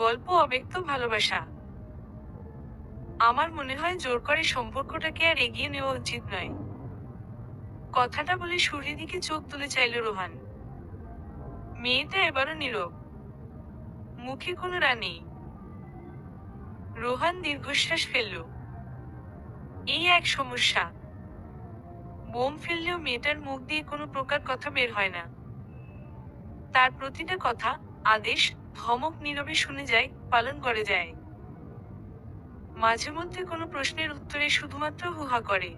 গল্প অব্যক্ত ভালোবাসা। আমার মনে হয় জোর করে সম্পর্কটাকে আর এগিয়ে নেওয়া উচিত নয়। কথাটা বলে সুরির দিকে চোখ তুলে চাইল রোহান। মেয়েটা এবারও নীরব মুখে কোনো রা নেই রোহান দীর্ঘশ্বাস ফেলল। এই এক সমস্যা। বোম ফেললেও মেয়েটার মুখ দিয়ে কোনো প্রকার কথা বের হয় না। তার প্রতিটা কথা, আদেশ ধমক নীরবে শুনে যায়, পালন করে যায়। মাঝে মধ্যে কোনো প্রশ্নের উত্তরে শুধুমাত্র হুহা করে।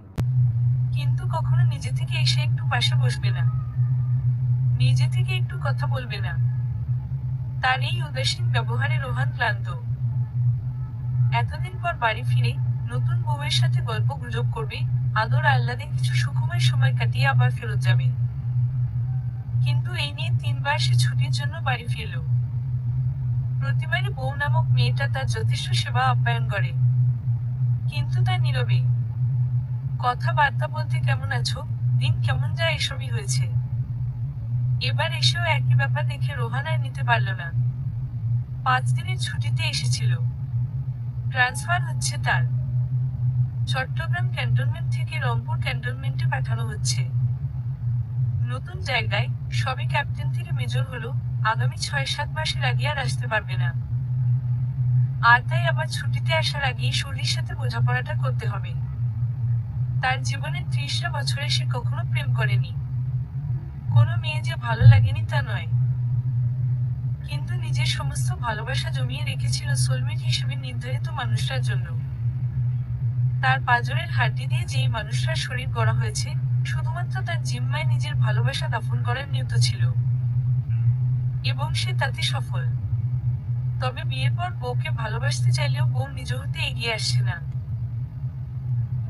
কিন্তু কখনো নিজে থেকে এসে একটু পাশে বসবে না। নিজে থেকে একটু কথা বলবে না। তার এই উদাসীন ব্যবহারে রোহান ক্লান্ত। এতদিন পর বাড়ি ফিরে নতুন বউয়ের সাথে গল্প গুজব করবে, আদর আহ্লাদে কিছু সুখময় সময় কাটিয়ে আবার ফেরত যাবে। কিন্তু এই নিয়ে তিনবার সে ছুটির জন্য বাড়ি ফিরল। প্রতিবারই বউ নামক মেয়েটা তার যথেষ্ট সেবা আপ্যায়ন করে। কিন্তু তার নীরবে। কথাবার্তা বলতে কেমন আছো? দিন কেমন যায় এসবই হয়েছে। এবার এসেও একই ব্যাপার দেখে রোহানায় নিতে পারল না। পাঁচ দিনের ছুটিতে এসেছিল। ট্রান্সফার হচ্ছে তার। চট্টগ্রাম ক্যান্টনমেন্ট থেকে রংপুর ক্যান্টনমেন্টে পাঠানো হচ্ছে। নতুন জায়গায় সবে ক্যাপ্টেন থেকে মেজর হলো আগামী ছয়, সাত মাসের আগে আর আসতে পারবে না। আর তাই আবার ছুটিতে আসার আগেই শরীর সাথে বোঝাপড়াটা করতে হবে। তার জীবনের ত্রিশটা বছরে সে কখনো প্রেম করেনি। কোনো মেয়ে যে ভালো লাগেনি তা নয়। কিন্তু নিজের সমস্ত ভালোবাসা জমিয়ে রেখেছিল সোলমেট হিসেবে নির্ধারিত মানুষটার জন্য। তার পাজরের হাড্ডি দিয়ে যেই মানুষটার শরীর গড়া হয়েছে, শুধুমাত্র তার জিম্মায় নিজের ভালোবাসা দাফন করার নিয়ত ছিল। এবং সে তাতে সফল। তবে বিয়ের পর বউকে ভালোবাসতে চাইলেও বউ নিজ হতে এগিয়ে আসছে না।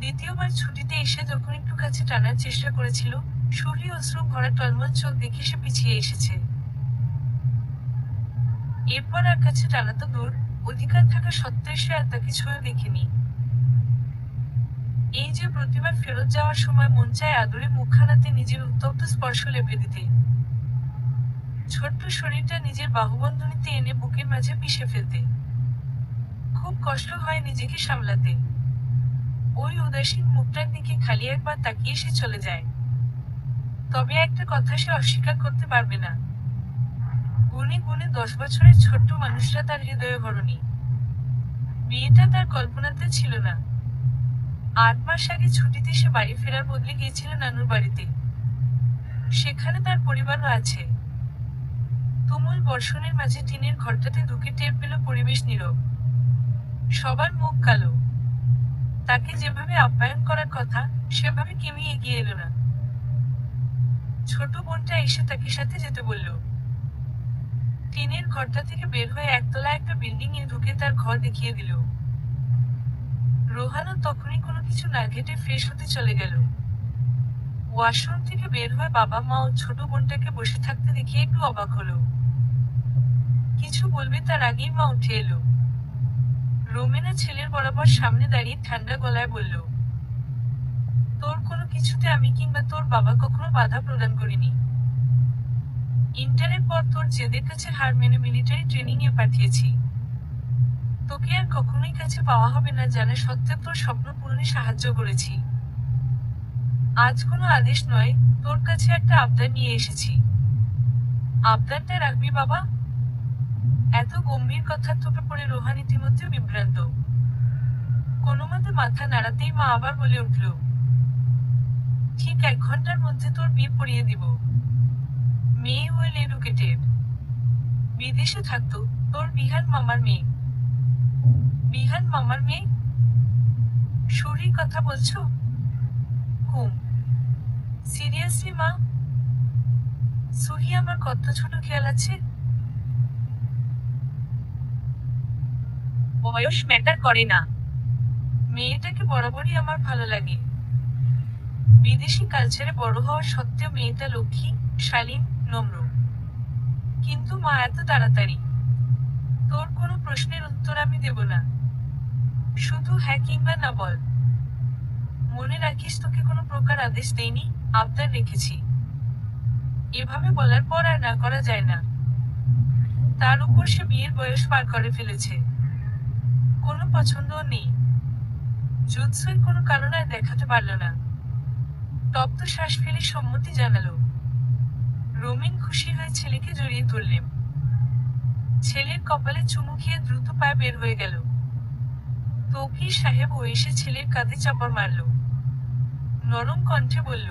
দ্বিতীয়বার ছুটিতে এসে যখন একটু কাছে টানার চেষ্টা করেছিল, সুরি অশ্রু ভরা টলমল চোখ দেখে সে পিছিয়ে এসেছে। এরপর আর কাছে টানা তো দূর, অধিকার থাকা সত্ত্বেও সে আর তাকে ছুঁয়ে দেখেনি। এই যে প্রতিবার ফেরত যাওয়ার সময় মন চায় আদরে মুখখানাতে নিজের উত্তপ্ত স্পর্শ লেপে দিতে। ছোট্ট শরীরটা নিজের বাহুবন্ধনীতে এনে বুকের মাঝে পিষে ফেলতে। খুব কষ্ট হয় নিজেকে সামলাতে। ওই উদাসীন মুখটার দিকে খালি একবার তাকিয়ে সে চলে যায়। তবে একটা কথা সে অস্বীকার করতে পারবে না। গুনে গুনে দশ বছরের ছোট্ট মানুষরা তার হৃদয়ে ভরণী। বিয়েটা তার কল্পনাতে ছিল না। আট মাস আগে ছুটিতে সে বাড়ি ফেরার বদলে গিয়েছিল নানুর বাড়িতে। সেখানে তার পরিবারও আছে। তুমুল বর্ষণের মাঝে টিনের ঘরটাতে ঢুকে টের পেল পরিবেশ নীরব। সবার মুখ কালো। তাকে যেভাবে আপ্যায়ন করার কথা, সেভাবে কেমি এগিয়ে এলো না। ছোট বোনটা এসে তাকে সাথে যেতে বলল। টিনের ঘরটা থেকে বের হয়ে একতলা একটা বিল্ডিং এ ঢুকে তার ঘর দেখিয়ে দিল। রোহানও তখনই কোনো কিছু না ঘেটে ফ্রেশ হতে চলে গেল। ওয়াশরুম থেকে বের হয়ে বাবা মা ও ছোট বোনটাকে বসে থাকতে দেখে একটু অবাক হলো। কিছু বলবে তার আগেই মা উঠে এলো। রোমেনা ছেলের বরাবর সামনে দাঁড়িয়ে ঠান্ডা গলায় বলল, তোর কোনো কিছুতে আমি কিংবা তোর বাবা কখনো বাধা প্রদান করিনি। ইন্টারের পর তোর জেদের কাছে হার মেনে মিলিটারি ট্রেনিং এ পাঠিয়েছি। তোকে আর কখনোই কাছে পাওয়া হবে না জানা সত্ত্বেও তোর স্বপ্ন পূরণে সাহায্য করেছি। আজ কোনো আদেশ নয় তোর কাছে একটা আবদার নিয়ে এসেছি। আবদারটা রাখবি বাবা। এত গম্ভীর কথা তোকে পড়ে রোহান ইতিমধ্যে বিভ্রান্ত। কোনো মতে মাথা নাড়াতেই মা আবার বলে উঠল, ঠিক এক ঘণ্টার মধ্যে তোর বিয়ে পড়িয়ে দিব। মেয়ে ওয়েল এডুকেটেড বিদেশে থাকতো তোর বিহান মামার মেয়ে। বিহান মামার মেয়ে? সুরি কথা বলছো? হুম সিরিয়াসলি মা? সুহি, আমার কত ছোট খেয়াল আছে? বয়স ম্যাটার করে না। মেয়েটাকে বরাবরই আমার ভালো লাগে। বিদেশি কালচারে বড় হওয়া সত্ত্বেও মেয়েটা লক্ষ্মী, শালীন, নম্র। কিন্তু মা এত তাড়াতাড়ি। তোর কোনো প্রশ্নের উত্তর আমি দেব না। শুধু হ্যাঁ কিংবা না বল। মনে রাখিস তোকে কোনো প্রকার আদেশ দেয়নি আবদার রেখেছি। এভাবে বলার পর আর না করা যায় না। তার উপর সে বিয়ের বয়স পার করে ফেলেছে। কোনো পছন্দও নেই। জুৎসই কোনো কারণ আর দেখাতে পারল না। তপ্ত শ্বাস ফেলে সম্মতি জানালো। রমিন খুশি হয়ে ছেলেকে জড়িয়ে ধরলেন। ছেলের কপালে চুমু খেয়ে দ্রুত পায়ে বের হয়ে গেল। তৌকির সাহেব ও এসে ছেলের কাঁধে চাপড় মারল। নরম কণ্ঠে বলল,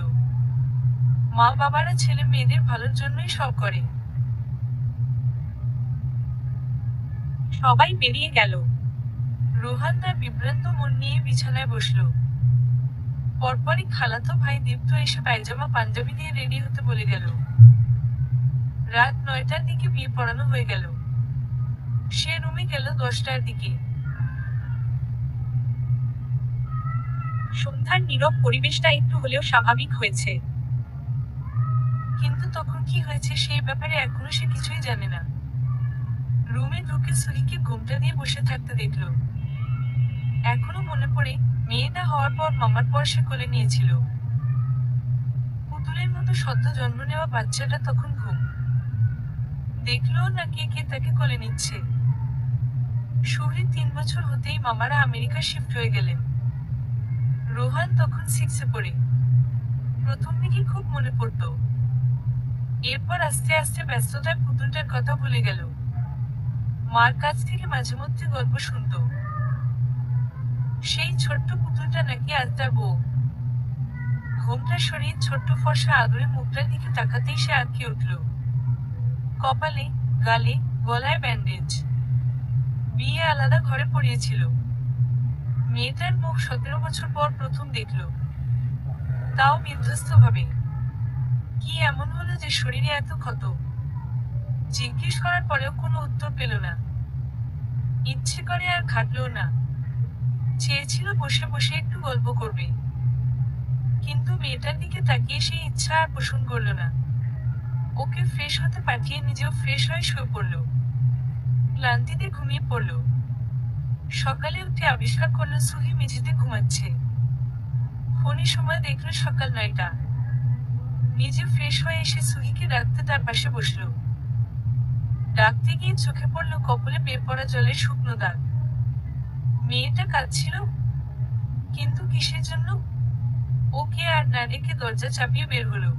মা বাবারা ছেলে মেয়েদের ভালোর জন্যই সব করে। সবাই বেরিয়ে গেল। রোহান তার বিভ্রান্ত মন নিয়ে বিছানায় বসল। পরপরই খালাতো ভাই দীপ্ত এসে পায়জামা, পাঞ্জাবি দিয়ে রেডি হতে বলে গেল। রাত নয়টার দিকে বিয়ে পড়ানো হয়ে গেল। সে রুমে গেল দশটার দিকে। সন্ধ্যার নীরব পরিবেশটা একটু হলেও স্বাভাবিক হয়েছে। কিন্তু তখন কি হয়েছে সেই ব্যাপারে এখনও সে কিছুই জানে না। রুমে ঢুকে সুহিকে ঘুমটা দিয়ে বসে থাকতে দেখল। এখনও মনে পড়ে মেয়েটা হওয়ার পর মামার পর সে কোলে নিয়েছিল। পুতুলের মতো সদ্য জন্ম নেওয়া বাচ্চাটা তখন ঘুম। দেখল না কে কে তাকে কোলে নিচ্ছে। সুহৃদ তিন বছর হতেই মামারা আমেরিকা শিফট হয়ে গেলেন। রোহান তখন সিক্সে পড়ে। প্রথম দিকে খুব মনে পড়তো। এরপর আস্তে আস্তে ব্যস্ততায় পুতুলটার কথা ভুলে গেল। মার কাছ থেকে মাঝে মধ্যে গল্প শুনতো। সেই ছোট্ট পুতুলটা নাকি আজ তার বউ। ঘুমটা সরিয়ে ছোট্ট ফর্সা আদরে মুখটার দিকে তাকাতেই সে আটকে উঠল। কপালে, গালে, গলায় ব্যান্ডেজ। বিয়ে আলাদা ঘরে পড়িয়েছিল। মেয়েটার মুখ সতেরো বছর পর প্রথম দেখল। তাও বিধ্বস্ত ভাবে কি এমন হলো যে শরীরে এত ক্ষত? জিজ্ঞেস করার পরেও কোনো উত্তর পেল না। ইচ্ছে করে আর খাটলো না। চেয়েছিল বসে বসে একটু গল্প করবে। কিন্তু মেয়েটার দিকে তাকিয়ে সেই ইচ্ছা আর পোষণ করল না। ওকে ফ্রেশ হতে পাঠিয়ে নিজেও ফ্রেশ হয়ে শুয়ে পড়ল। ক্লান্তিতে ঘুমিয়ে পড়ল। সকালে উঠে আবিষ্কার করল সুহি মেঝেতে ঘুমাচ্ছে। ফোনে সময় দেখল সকাল নয়টা। নিজে ফ্রেশ হয়ে এসে সুহিকে ডাকতে তার পাশে বসল। ডাকতে গিয়ে চোখে পড়ল কপালে বের পড়া জলের শুকনো দাগ। মেয়েটা কাঁদছিল। কিন্তু কিসের জন্য? ওকে আর না রেখে দরজা চাপিয়ে বের হলো।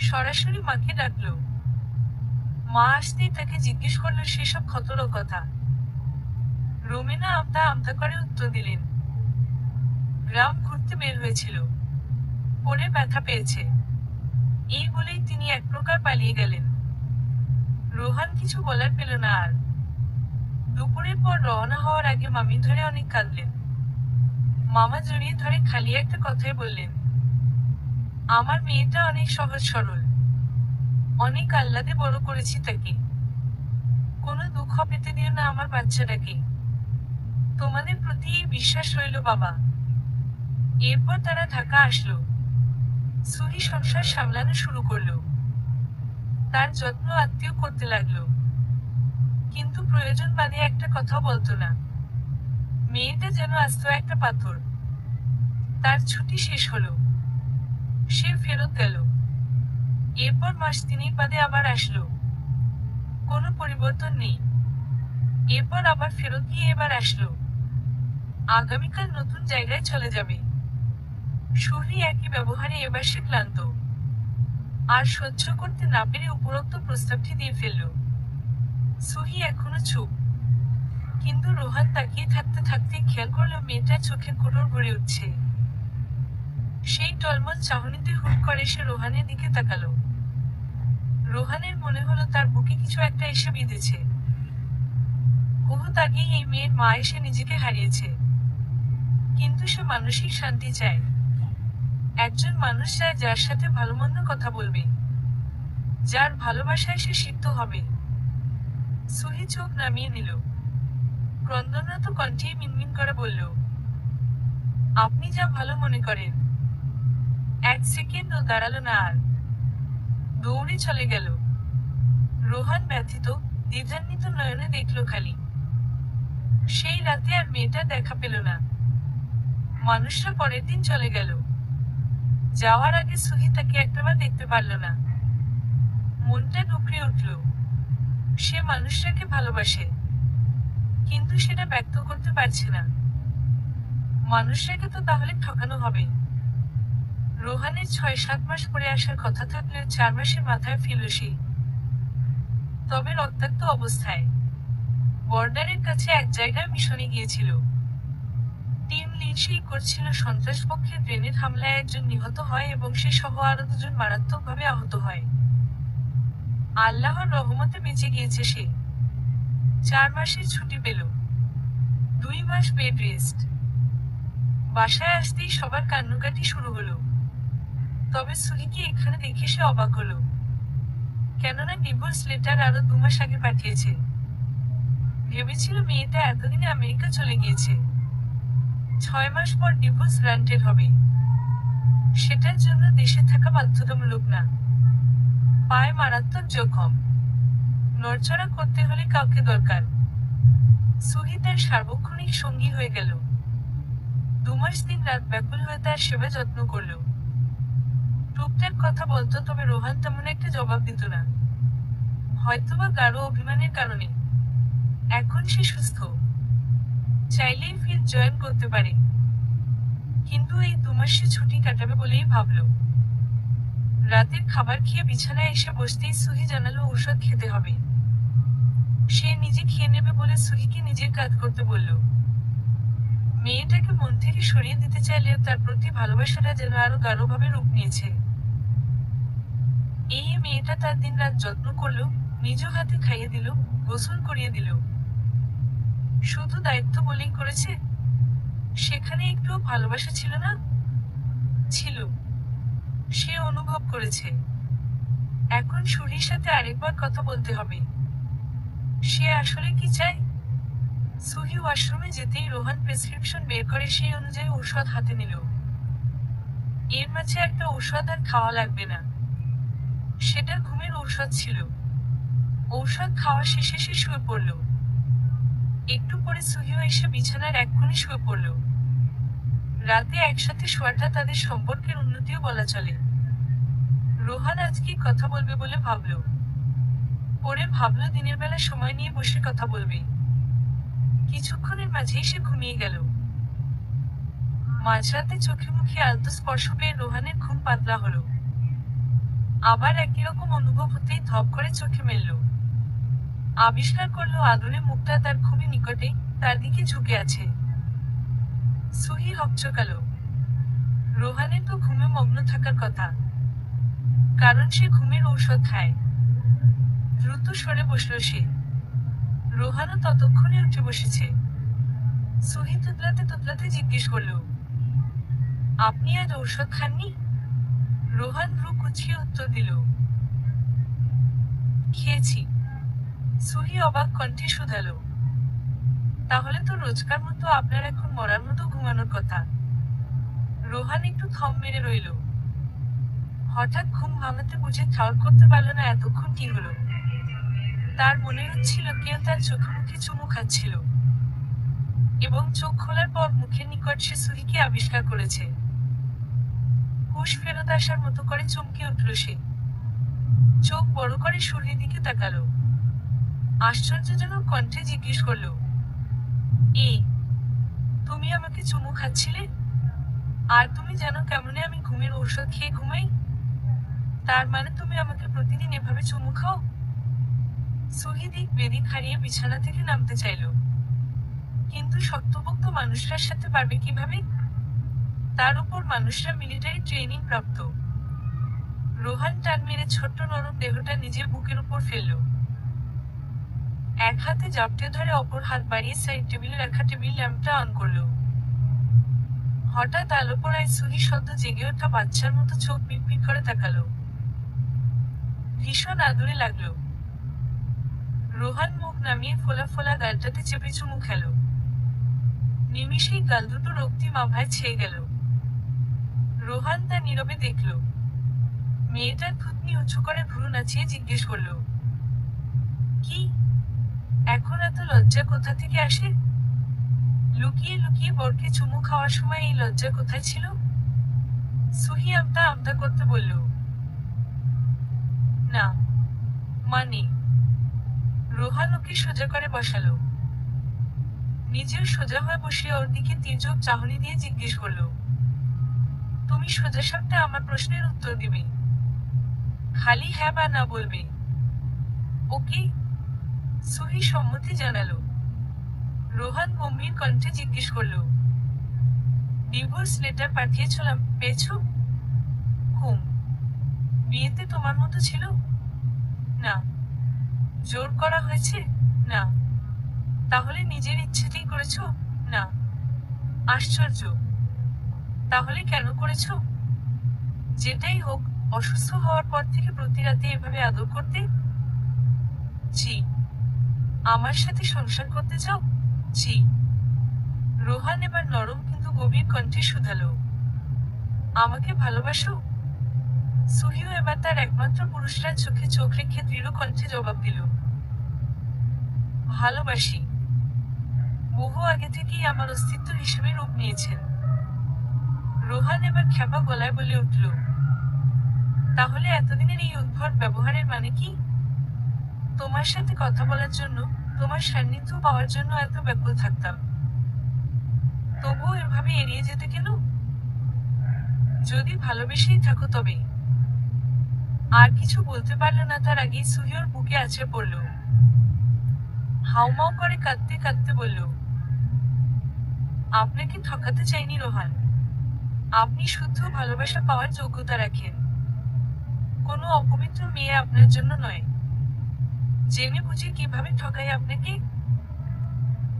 সরাসরি মাকে ডাকলো। মা আসতেই তাকে জিজ্ঞেস করল সেসব ক্ষতর কথা। রোমেনা আমতা আমতা করে উত্তর দিলেন, গ্রাম ঘুরতে বের হয়েছিল। পরে ব্যথা পেয়েছে। এই বলেই তিনি এক প্রকার পালিয়ে গেলেন। রোহান কিছু বলার পেল না আর। দুপুরের পর রওনা হওয়ার আগে মামি ধরে অনেক কাঁদলেন। মামা জড়িয়ে ধরে খালি একটা কথাই বললেন, আমার মেয়েটা অনেক সহজ সরল। অনেক আহ্লাদে বড় করেছি তাকে। কোনো দুঃখ পেতে দিও না আমার বাচ্চাটাকে। তোমাদের প্রতি বিশ্বাস রইল, বাবা। এরপর তারা ঢাকা আসলো। সুহি সংসার সামলানো শুরু করল। তার যত্ন আত্মীয় করতে লাগল। কিন্তু প্রয়োজন বাদে একটা কথা বলতো না। মেয়েটা যেন আস্ত একটা পাথর। তার ছুটি শেষ হলো। সে ফেরত গেল। এরপর মাস তিনেক বাদে আবার আসলো। কোনো পরিবর্তন নেই। এরপর আবার ফেরত গিয়ে এবার আসলো। আগামীকাল নতুন জায়গায় চলে যাবে। সুরি একই ব্যবহারে এবার সে ক্লান্ত। আর সহ্য করতে না পেরে উপরোক্ত প্রস্তাবটি দিয়ে ফেলল। সুহি এখনও চুপ। কিন্তু রোহান তাকিয়ে থাকতে থাকতে খেয়াল করল মেয়েটার চোখে কোটর ভরে উঠছে। সেই টলমল চাহনিতে হুট করে সে রোহানের দিকে তাকালো। রোহানের মনে হলো তার বুকে কিছু একটা এসে বিঁধেছে। বহুত আগেই এই মেয়ের মা এসে নিজেকে হারিয়েছে। কিন্তু সে মানসিক শান্তি চায়। একজন মানুষ চায় যার সাথে ভালো মন্দ কথা বলবে। যার ভালোবাসায় সে সিদ্ধ হবে। সুহি চোখ নামিয়ে নিল। ক্রন্দনরত কণ্ঠে মিনমিন করে বলল, আপনি যা ভালো মনে করেন, এক সেকেন্ডও দাঁড়াল না আর। দৌড়ে চলে গেল। রোহান ব্যথিত, দ্বিধান্বিত নয়নে দেখল খালি। সেই রাতে আর মেয়েটা দেখা পেল না। মানুষরা পরের দিন চলে গেল। যাওয়ার আগে সুহি তাকে একটাবার দেখতে পারল না। মনটা ডুকরে উঠল। সে মানুষটাকে ভালোবাসে, কিন্তু সেটা ব্যক্ত করতে পারছে না। মানুষটাকে তো তাহলে ঠকানো হবে। রোহানের ছয় সাত মাস পরে আসার কথা থাকলেও চার মাসের মাথায় ফিরল সে। তবে রক্তাক্ত অবস্থায়। বর্ডারের কাছে এক জায়গায় মিশনে গিয়েছিল। টিম লিড করছিল সন্ত্রাস পক্ষে গ্রেনেড হামলায় একজন নিহত হয় এবং সে সহ আরও দুজন মারাত্মকভাবে আহত হয়। আল্লাহর রহমতে বেঁচে গিয়েছে সে। চার মাসের ছুটি পেল। দুই মাস বেড রেস্ট। বাসায় আসতেই সবার কান্নাকাটি শুরু হলো। তবে সুরিকে এখানে দেখে সে অবাক হলো। কেননা ডিভোর্স লেটার আরও দু মাস আগে পাঠিয়েছে। ভেবেছিল মেয়েটা এতদিনে আমেরিকা চলে গিয়েছে। ছয় মাস পর ডিভোর্স গ্রান্টেড হবে। সেটার জন্য দেশে থাকা বাধ্যতামূলক না। পায়ে মারাত্মক জখম। নড়চড়া করতে হলে কাউকে দরকার। সুহি তার সার্বক্ষণিক সঙ্গী হয়ে গেল। দুমাস দিন রাত ব্যাকুল হয়ে তার সেবা যত্ন করল। টুকটাক কথা বলতো, তবে রোহান তেমন একটা জবাব দিত না। হয়তোবা গাঢ় অভিমানের কারণে। এখন সে সুস্থ। চাইলেই ফির জয়েন করতে পারে। কিন্তু এই দু মাসে ছুটি কাটাবে বলেই ভাবলো। রাতের খাবার খেয়ে বিছানায় এসে বসতেই সুহি জানালো ঔষধ খেতে হবে। সে নিজে খেয়ে নেবে বলে সুহিকে নিজের কাজ করতে বলল। মেয়েটাকে মন থেকে সরিয়ে দিতে চাইলেও তার প্রতি ভালোবাসাটা যেন আরও গাঢ়ভাবে রূপ নিয়েছে। এই মেয়েটা তার দিন রাত যত্ন করল, নিজ হাতে খাইয়ে দিল, গোসল করিয়ে দিল। শুধু দায়িত্ব বলেই করেছে, সেখানে একটু ভালোবাসা ছিল না? ছিল। সে অনুভব করেছে। এখন সুরির সাথে আরেকবার কথা বলতে হবে। সে আসলে কি চায়? সুহি ওয়াশরুমে যেতেই রোহান প্রেসক্রিপশন বের করে সেই অনুযায়ী ঔষধ হাতে নিল। এর মাঝে একটা ঔষধ আর খাওয়া লাগবে না। সেটা ঘুমের ঔষধ ছিল। ঔষধ খাওয়া শেষে সে শুয়ে পড়ল। একটু পরে সুহিও এসে বিছানার এক কোণে শুয়ে পড়ল। রাতে একসাথে শোয়াটা তাদের সম্পর্কের উন্নতিও বলা চলে। রোহান আজকে কথা বলবে বলে ভাবল? পরে ভাবলো দিনের বেলা সময় নিয়ে বসে কথা বলবে। কিছুক্ষণের মাঝেই সে ঘুমিয়ে গেল। মাঝরাতে চোখে মুখে আলতো স্পর্শ পেয়ে রোহানের ঘুম পাতলা হলো। আবার একই রকম অনুভব হতেই ধপ করে চোখে মেলল। আবিষ্কার করল আদরে মুখটা তার খুবই নিকটে তার দিকে ঝুঁকে আছে। সুহি হকচকালো রোহানের তো ঘুমে মগ্ন থাকার কথা। কারণ সে ঘুমের ঔষধ খায়। দ্রুত সরে বসল সে। রোহানও ততক্ষণে উঠে বসেছে। সুহি তুতলাতে তুতলাতে জিজ্ঞেস করল, আপনি আজ ঔষধ খাননি? রোহান ভ্রু কুচিয়ে উত্তর দিল, খেয়েছি। সুহি অবাক কণ্ঠে শুধালো তাহলে তো রোজকার মতো আপনার এখন মরার মতো ঘুমানোর কথা। রোহান একটু থম মেরে রইল। হঠাৎ ঘুম ভাঙাতে বুঝে ঠাউর করতে পারল না এতক্ষণ কি হলো। তার মনে হচ্ছিল কেউ তার চোখে মুখে চুমু খাচ্ছিল। এবং চোখ খোলার পর মুখের নিকট সে সুহিকে আবিষ্কার করেছে। হুশ ফেরত আসার মতো করে চমকে উঠল সে। চোখ বড় করে সুরির দিকে তাকালো। আশ্চর্যজনক কণ্ঠে জিজ্ঞেস করল এই তুমি আমাকে চুমু খাচ্ছিলে? আর তুমি জানো কেমনে আমি ঘুমের ঔষধ খেয়ে ঘুমাই? তার মানে তুমি আমাকে প্রতিদিন এভাবে চুমু খাও? সুহিদিক বেদিক হারিয়ে বিছানা থেকে নামতে চাইল। কিন্তু শক্তপোক্ত মানুষরার সাথে পারবে কীভাবে? তার উপর মানুষরা মিলিটারি ট্রেনিং প্রাপ্ত। রোহান টান মেরে ছোট্ট নরম দেহটা নিজের বুকের উপর ফেলল। এক হাতে জাপটে ধরে অপর হাত বাড়িয়ে সাইড টেবিলে রাখা টেবিল ল্যাম্পটা অন করল। হঠাৎ আলো পড়ায় সুহি সদ্য জেগে ওঠা বাচ্চার মতো চোখ পিটপিট করে তাকালো। ভীষণ আদরে লাগল। রোহান মুখ নামিয়ে ফোলা ফোলা গালটাতে চেপে চুমু খেল। নিমিষেই গাল দুটো রক্তিম আভায় ছেয়ে গেল। রোহান তা নীরবে দেখল। মেয়েটার থুতনি উঁচু করে ভ্রু নাচিয়ে জিজ্ঞেস করল, কি? এখন এত লজ্জা কোথা থেকে আসে? লুকিয়ে লুকিয়ে বরকে চুমু খাওয়ার সময় এই লজ্জা কোথায় ছিল? সুহি আমতা আমতা করতে বলল, না মানে রোহান সোজা করে বসালো। নিজেও সোজা হয়ে বসে ওর দিকে তির্যক চাহনি দিয়ে জিজ্ঞেস করল, তুমি সোজা সাপটা আমার প্রশ্নের উত্তর দিবে? খালি হ্যাঁ বা না বলবে? ওকে সুহি সম্মতি জানালো। রোহান গম্ভীর কণ্ঠে জিজ্ঞেস করল ডিভোর্স লেটার পাঠিয়েছিলাম, পেয়েছ? হুম। বিয়েতে তোমার মতো ছিল? না। জোর করা হয়েছে? না। তাহলে নিজের ইচ্ছেতেই করেছ? না। আশ্চর্য। তাহলে কেন করেছ? যেটাই হোক, অসুস্থ হওয়ার পর থেকে প্রতি রাতে এভাবে আদর করতে? জি আমার সাথে সংসার করতে চাও? জি। রোহান এবার নরম কিন্তু গভীর কণ্ঠে শুধালো। আমাকে ভালোবাসো? সুহিও এবার তার একমাত্র পুরুষরা চোখে চোখ রেখে দৃঢ় কণ্ঠে জবাব দিল। ভালোবাসি। বহু আগে থেকেই আমার অস্তিত্ব হিসেবে রূপ নিয়েছেন। রোহান এবার খ্যাপা গলায় বলে উঠল, তাহলে এতদিনের এই উদ্ভট ব্যবহারের মানে কি? তোমার সাথে কথা বলার জন্য, তোমার সান্নিধ্য পাওয়ার জন্য এত ব্যাকুল থাকতাম। তবুও এভাবে এড়িয়ে যেতে কেন? যদি ভালোবেসেই থাকো তবে। আর কিছু বলতে পারল না তার আগেই সুহিওর বুকে আছে পড়ল। হাউমাউ করে কাঁদতে কাঁদতে বলল, আপনাকে ঠকাতে চাইনি রোহান। আপনি শুদ্ধ ভালোবাসা পাওয়ার যোগ্যতা রাখেন। কোনো অপবিত্র মেয়ে আপনার জন্য নয়। জেনে বুঝে কীভাবে ঠকাই আপনাকে?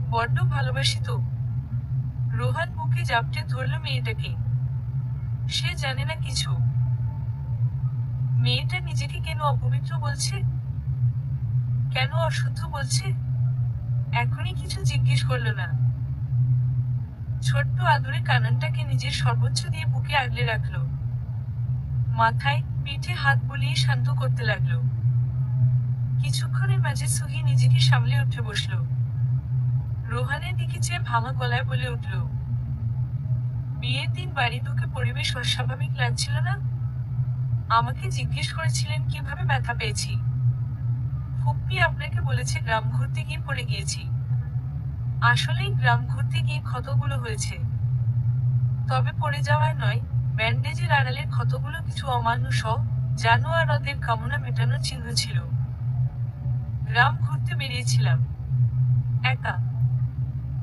বড্ড ভালোবাসি তো। রোহান বুকে জাপটে ধরল মেয়েটাকে। সে জানে না কিছু। মেয়েটা নিজেকে কেন অপবিত্র বলছে? কেন অশুদ্ধ বলছে? এখনই কিছু জিজ্ঞেস করল না। ছোট্ট আদরে কানানটাকে নিজের সর্বোচ্চ দিয়ে বুকে আগলে রাখল। মাথায় পিঠে হাত বুলিয়ে শান্ত করতে লাগল। কিছুক্ষণের মাঝে সুহি নিজেকে সামলে উঠে বসল। রোহানের দিকে চেয়ে ভাঙা গলায় বলে উঠল, বিয়ের দিন বাড়ি তোকে পরিবেশ অস্বাভাবিক লাগছিল না? আমাকে জিজ্ঞেস করেছিলেন কীভাবে ব্যথা পেয়েছি। ফুপ্পি আপনাকে বলেছে গ্রাম ঘুরতে গিয়ে পড়ে গিয়েছি। আসলেই গ্রাম ঘুরতে গিয়ে ক্ষতগুলো হয়েছে। তবে পড়ে যাওয়ায় নয়, ব্যান্ডেজের আড়ালের ক্ষতগুলো কিছু অমানুষ, জানোয়ারদের কামনা মেটানোর চিহ্ন ছিল। গ্রাম ঘুরতে বেরিয়েছিলাম। একা।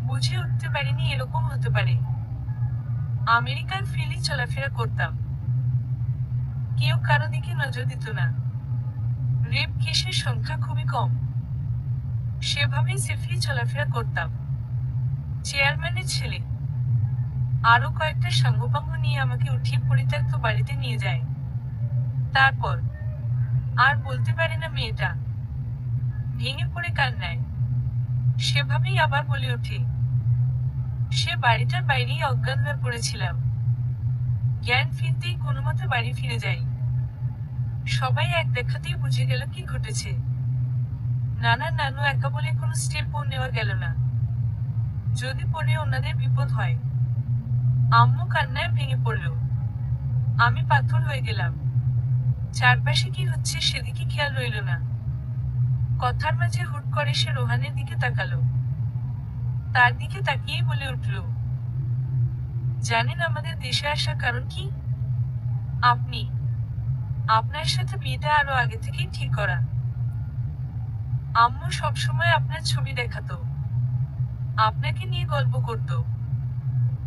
বুঝে উঠতে পারিনি এরকম হতে পারে। আমেরিকার ফিলি চলাফেরা করতাম। কেউ কারও দিকে নজর দিত না। রেপ কেসের সংখ্যা খুবই কম। সেভাবেই সেফলি চলাফেরা করতাম। চেয়ারম্যানের ছেলে। আরও কয়েকটা সাঙ্গপাঙ্গ নিয়ে আমাকে উঠিয়ে পরিত্যক্ত বাড়িতে নিয়ে যায়। তারপর আর বলতে পারে না মেয়েটা। ভেঙে পড়ে কান্নায় সেভাবেই আবার বলে ওঠে, সে বাড়িটার বাইরেই অজ্ঞান হয়ে পড়েছিলাম। জ্ঞান ফিরতেই কোনো মতে বাড়ি ফিরে যাই। সবাই এক দেখাতেই বুঝে গেল কি ঘটেছে। নানা নানু একা বলে কোনো স্টেপও নেওয়া গেল না। যদি পড়ে ওনাদের বিপদ হয়, আম্মু কান্নায় ভেঙে পড়ল। আমি পাথর হয়ে গেলাম। চারপাশে কি হচ্ছে সেদিকে খেয়াল রইল না। কথার মাঝে হুট করে সে রোহানের দিকে তাকালো। তার দিকে তাকিয়েই বলে উঠল, জানেন আমাদের দেশে আসার কারণ কি? আপনি, আপনার সাথে বিয়েটা আরও আগে থেকেই ঠিক করা। আম্মু সবসময় আপনার ছবি দেখাতো, আপনাকে নিয়ে গল্প করত।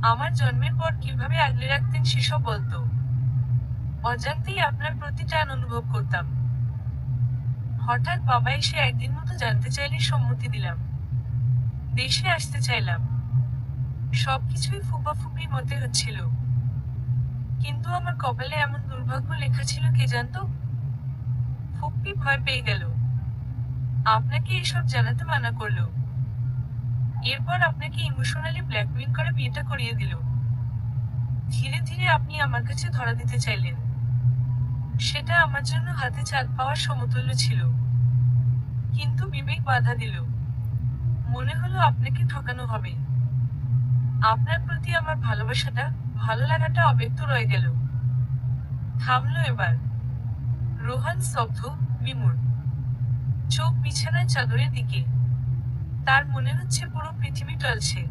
আমার জন্মের পর কীভাবে আগলে রাখতেন সেসব বলতো। অজান্তেই আপনার প্রতি টান অনুভব করতাম। হঠাৎ বাবা এসে একদিন মতো জানতে চাইলে সম্মতি দিলাম। দেশে আসতে চাইলাম। সবকিছুই ফুপা ফুপি মতে হচ্ছিল। কিন্তু আমার কপালে এমন দুর্ভাগ্য লেখা ছিল কে জানতো? ফুপ্পি ভয় পেয়ে গেল। আপনাকে এসব জানাতে মানা করল। এরপর আপনাকে ইমোশনালি ব্ল্যাকমেল করে বিয়েটা করিয়ে দিল। ধীরে ধীরে আপনি আমার কাছে ধরা দিতে চাইলেন। সেটা আমার জন্য হাতে চাঁদ পাওয়ার সমতুল্য ছিল। কিন্তু বিবেক বাধা দিল। মনে হলো আপনাকে ঠকানো হবে। আপনার প্রতি আমার ভালোবাসাটা, ভালো লাগাটা অব্যক্ত রয়ে গেল। থামলো এবার। রোহান স্তব্ধ বিমূর চোখ বিছানায় চাদরের দিকে। তার মনে হচ্ছে পুরো পৃথিবী টলছে।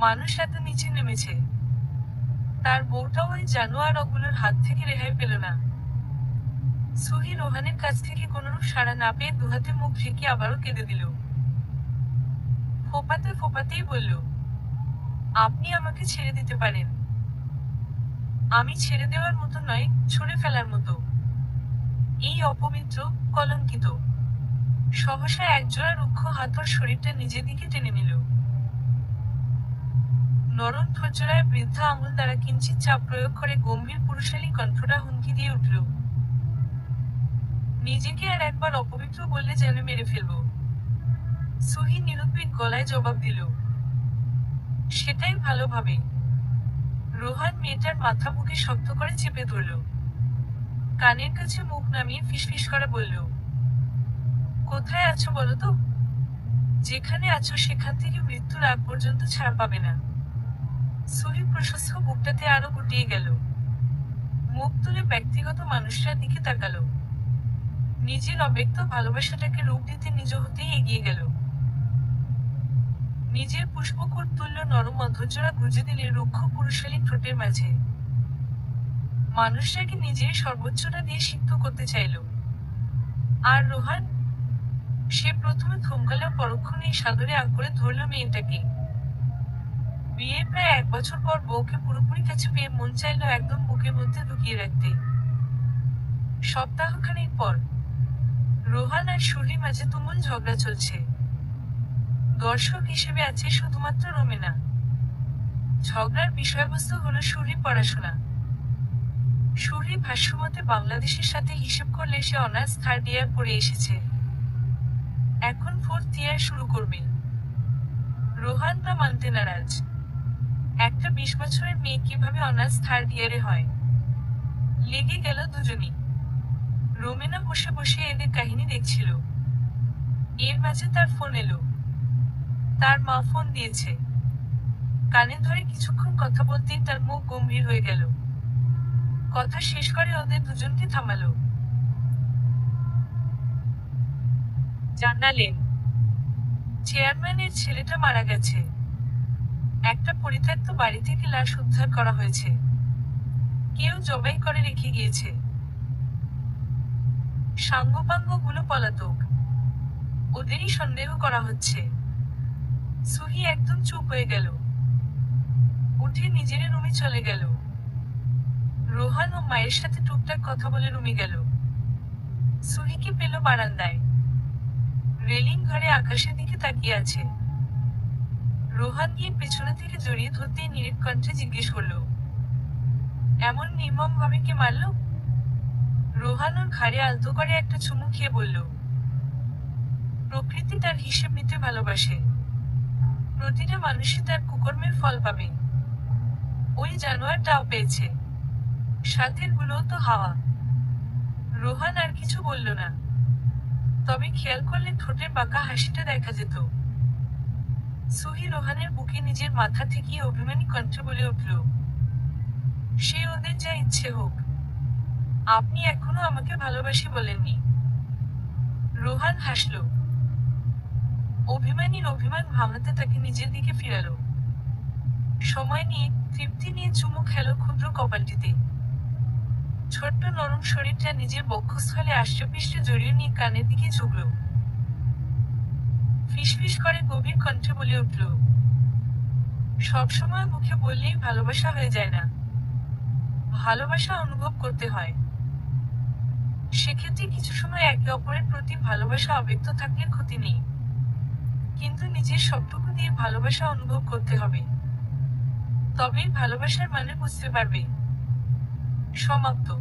মানুষ এত নিচে নেমেছে। তার বউটাও ওই জানোয়ার অগুলোর হাত থেকে রেহাই পেল না। সুহি রোহানের কাছ থেকে কোনরূপ সাড়া না পেয়ে দুহাতে মুখ ঢেকে আবারও কেঁদে দিল। ফোপাতে ফোপাতেই বলল, আপনি আমাকে ছেড়ে দিতে পারেন। আমি ছেড়ে দেওয়ার মতো নয়, ছুঁড়ে ফেলার মতো। এই অপবিত্র, কলঙ্কিত। সহসা একজোড়া রুক্ষ হাতর শরীরটা নিজের দিকে টেনে নিল। নরম ঠোঁটজোড়ায় বৃদ্ধা আঙুল দ্বারা কিঞ্চিত চাপ প্রয়োগ করে গম্ভীর পুরুষালী কণ্ঠটা হুমকি দিয়ে উঠল। নিজেকে আর একবার অপবিত্র বললে যেন মেরে ফেলব। সুহি নিরুদ্বেগ গলায় জবাব দিল, সেটাই ভালোভাবে রোহান মেয়েটার মাথা বুকে শক্ত করে চেপে ধরল। কানের কাছে মুখ নামিয়ে ফিসফিস করে বলল, কোথায় আছো বলো তো? যেখানে আছো সেখান থেকে মৃত্যুর আগ পর্যন্ত ছাড়া পাবে না। সুহি প্রশস্ত বুকটাতে আরও গুটিয়ে গেল। মুখ তুলে ব্যক্তিগত মানুষটার দিকে তাকালো। নিজের অব্যক্ত ভালোবাসাটাকে রূপ দিতে নিজ হতেই এগিয়ে গেল। নিজের পুষ্পকোট তুল্য নরম অধৈর্যরা গুজে দিলে রুক্ষ পুরুষালী ঠোঁটের মাঝে। মানুষটাকে নিজের সর্বোচ্চটা দিয়ে সিদ্ধ করতে চাইল। আর রোহান, সে প্রথমে থমকালে পরক্ষণেই সাদরে আঁকড়ে ধরল মেয়েটাকে। বিয়ে প্রায় এক বছর পর বউকে পুরোপুরি কাছে পেয়ে মন চাইল একদম বুকের মধ্যে ঢুকিয়ে রাখতে। সপ্তাহখানেক পর রোহান আর সুরি মাঝে তুমুল ঝগড়া চলছে। দর্শক হিসেবে আছে শুধুমাত্র রোমেনা। ঝগড়ার বিষয়বস্তু হলো সুরি পড়াশোনা। সুরি ভাষ্যমতে বাংলাদেশের সাথে হিসেব করলে সে অনার্স থার্ড ইয়ার পড়ে এসেছে। এখন ফোর্থ ইয়ার শুরু করবে। রোহান তা মানতে নারাজ। একটা বিশ বছরের মেয়ে কীভাবে অনার্স থার্ড ইয়ারে হয়? লেগে গেল দুজনই। রোমেনা বসে বসে এদের কাহিনী দেখছিল। এর মাঝে তার ফোন এলো। তার মা ফোন দিয়েছে। কানে ধরে কিছুক্ষণ কথা বলতেই তার মুখ গম্ভীর হয়ে গেল। কথা শেষ করে ওদের দুজনকে থামালো। জানালেন, চেয়ারম্যানের ছেলেটা মারা গেছে। একটা পরিত্যক্ত বাড়ি থেকে লাশ উদ্ধার করা হয়েছে। কেউ জবাই করে রেখে গিয়েছে। সাঙ্গপাঙ্গগুলো পলাতক। ওদেরই সন্দেহ করা হচ্ছে। সুহি একদম চুপ হয়ে গেল। উঠে নিজের রুমে চলে গেল। রোহান ও মায়ের সাথে টুকটাক কথা বলে রুমে গেল। সুহিকে পেল বারান্দায়। রেলিং ঘরে আকাশের দিকে তাকিয়ে আছে। রোহান গিয়ে পেছনে থেকে জড়িয়ে ধরতেই নিরেট কণ্ঠে জিজ্ঞেস করল, এমন নির্মম ভাবে কে মারলো? রোহান ওর ঘাড়ে আলতো করে একটা চুমু খেয়ে বলল, প্রকৃতি তার হিসেব নিতে ভালোবাসে। প্রতিটা মানুষই তার কুকর্মের ফল পাবে। ওই জানোয়ারটাও পেয়েছে। সাথেরগুলো তো হাওয়া। রোহান আর কিছু বলল না। তবে খেয়াল করলে ঠোঁটের বাঁকা হাসিটা দেখা যেত। সুহি রোহানের বুকে নিজের মাথা থেকে অভিমানী কণ্ঠে বলে উঠল, সে ওদের যা ইচ্ছে হোক আপনি এখনও আমাকে ভালোবাসি বলেননি। রোহান হাসল। অভিমানীর অভিমান ভাবনাতে তাকে নিজের দিকে ফিরালো। সময় নিয়ে, তৃপ্তি নিয়ে চুমু খেলো ক্ষুদ্র কপালটিতে। ছোট্ট নরম শরীরটা নিজের বক্ষস্থলে আষ্টপৃষ্টে জড়িয়ে নিয়ে কানের দিকে ঝুঁকল। ফিসফিস করে গভীর কণ্ঠে বলে উঠল, সবসময় মুখে বললেই ভালোবাসা হয়ে যায় না। ভালোবাসা অনুভব করতে হয়। সেক্ষেত্রে কিছু সময় একে অপরের প্রতি ভালোবাসা, অব্যক্ত থাকলে ক্ষতি নেই। কিন্তু নিজের সবটুকু দিয়ে ভালোবাসা অনুভব করতে হবে। তবেই ভালোবাসার মানে বুঝতে পারবে। সমাপ্ত।